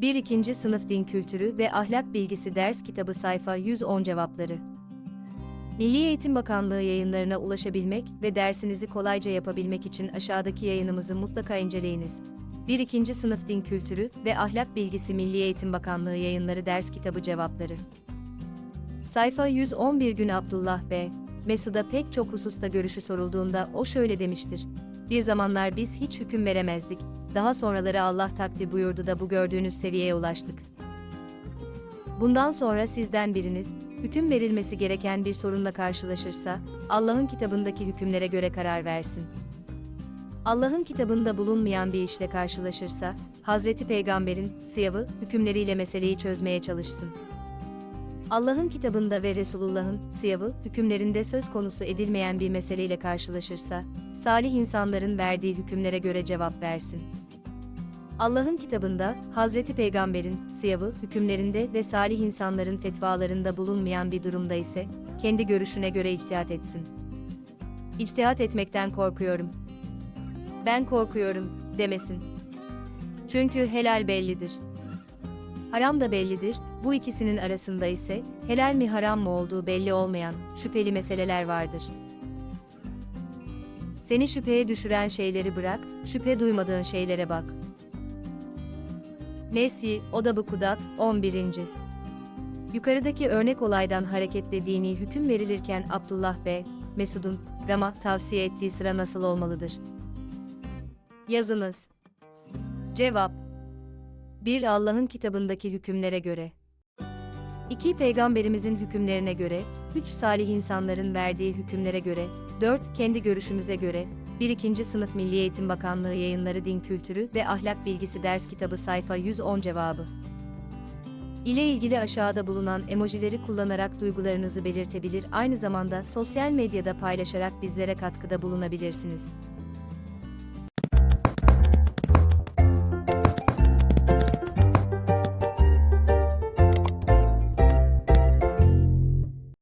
1. 2. Sınıf Din Kültürü ve Ahlak Bilgisi Ders Kitabı Sayfa 110 Cevapları Milli Eğitim Bakanlığı yayınlarına ulaşabilmek ve dersinizi kolayca yapabilmek için aşağıdaki yayınımızı mutlaka inceleyiniz. 1. 2. Sınıf Din Kültürü ve Ahlak Bilgisi Milli Eğitim Bakanlığı yayınları ders kitabı cevapları. Sayfa 111 gün Abdullah B. Mesud'a pek çok hususta görüşü sorulduğunda o şöyle demiştir. Bir zamanlar biz hiç hüküm veremezdik, daha sonraları Allah takdir buyurdu da bu gördüğünüz seviyeye ulaştık. Bundan sonra sizden biriniz, hüküm verilmesi gereken bir sorunla karşılaşırsa, Allah'ın kitabındaki hükümlere göre karar versin. Allah'ın kitabında bulunmayan bir işle karşılaşırsa, Hazreti Peygamber'in sıyavı hükümleriyle meseleyi çözmeye çalışsın. Allah'ın kitabında ve Resulullah'ın sıyavı hükümlerinde söz konusu edilmeyen bir meseleyle karşılaşırsa, salih insanların verdiği hükümlere göre cevap versin. Allah'ın kitabında, Hazreti Peygamber'in sıyavı hükümlerinde ve salih insanların fetvalarında bulunmayan bir durumda ise, kendi görüşüne göre içtihat etsin. İçtihat etmekten korkuyorum. Ben korkuyorum, demesin. Çünkü helal bellidir. Haram da bellidir, bu ikisinin arasında ise, helal mi haram mı olduğu belli olmayan, şüpheli meseleler vardır. Seni şüpheye düşüren şeyleri bırak, şüphe duymadığın şeylere bak. Nesyi, Oda Kudat, 11. Yukarıdaki örnek olaydan hareketle dini hüküm verilirken Abdullah B. Mesud'un, Ram'a tavsiye ettiği sıra nasıl olmalıdır? Yazınız. Cevap 1. Allah'ın kitabındaki hükümlere göre 2. Peygamberimizin hükümlerine göre 3. Salih insanların verdiği hükümlere göre 4. Kendi görüşümüze göre 1. 2. Sınıf Milli Eğitim Bakanlığı Yayınları Din Kültürü ve Ahlak Bilgisi Ders Kitabı Sayfa 110 Cevabı ile ilgili aşağıda bulunan emojileri kullanarak duygularınızı belirtebilir aynı zamanda sosyal medyada paylaşarak bizlere katkıda bulunabilirsiniz.